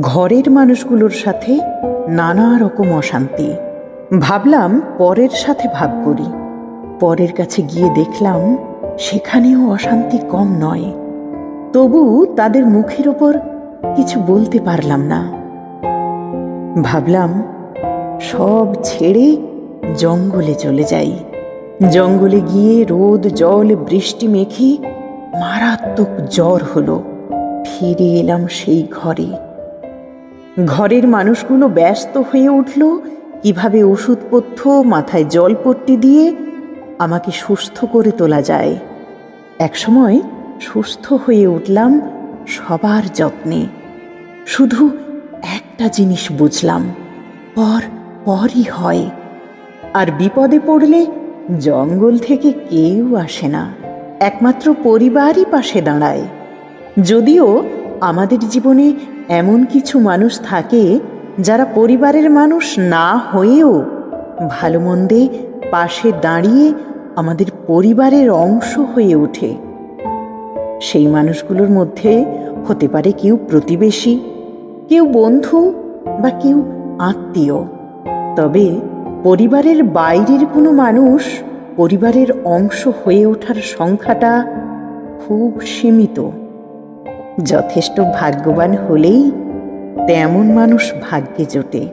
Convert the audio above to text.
ঘরের মানুষগুলোর সাথে নানা রকম অশান্তি। ভাবলাম পরের সাথে ভাগ করি। পরের কাছে গিয়ে দেখলাম সেখানেও অশান্তি কম নয়। তবু তাদের মুখের ওপর কিছু বলতে পারলাম না। ভাবলাম সব ছেড়ে জঙ্গলে চলে যাই। জঙ্গলে গিয়ে রোদ, জল, বৃষ্টি মেখে মারাত্মক জ্বর হলো। ফিরে এলাম সেই ঘরে। ঘরের মানুষগুলো ব্যস্ত হয়ে উঠল, কীভাবে ওষুধপথ্য, মাথায় জলপট্টি দিয়ে আমাকে সুস্থ করে তোলা যায়। একসময় সুস্থ হয়ে উঠলাম সবার যত্নে। শুধু একটা জিনিস বুঝলাম, পর পরই হয়। আর বিপদে পড়লে জঙ্গল থেকে কেউ আসে না, একমাত্র পরিবারই পাশে দাঁড়ায়। যদিও আমাদের জীবনে এমন কিছু মানুষ থাকে যারা পরিবারের মানুষ না হয়েও ভালো মন্দে পাশে দাঁড়িয়ে আমাদের পরিবারের অংশ হয়ে ওঠে। সেই মানুষগুলোর মধ্যে হতে পারে কেউ প্রতিবেশী, কেউ বন্ধু বা কেউ আত্মীয়। তবে পরিবারের বাইরের কোনো মানুষ পরিবারের অংশ হয়ে ওঠার সংখ্যাটা খুব সীমিত। যথেষ্ট ভাগ্যবান হলেই তেমন মানুষ ভাগ্যে জোটে।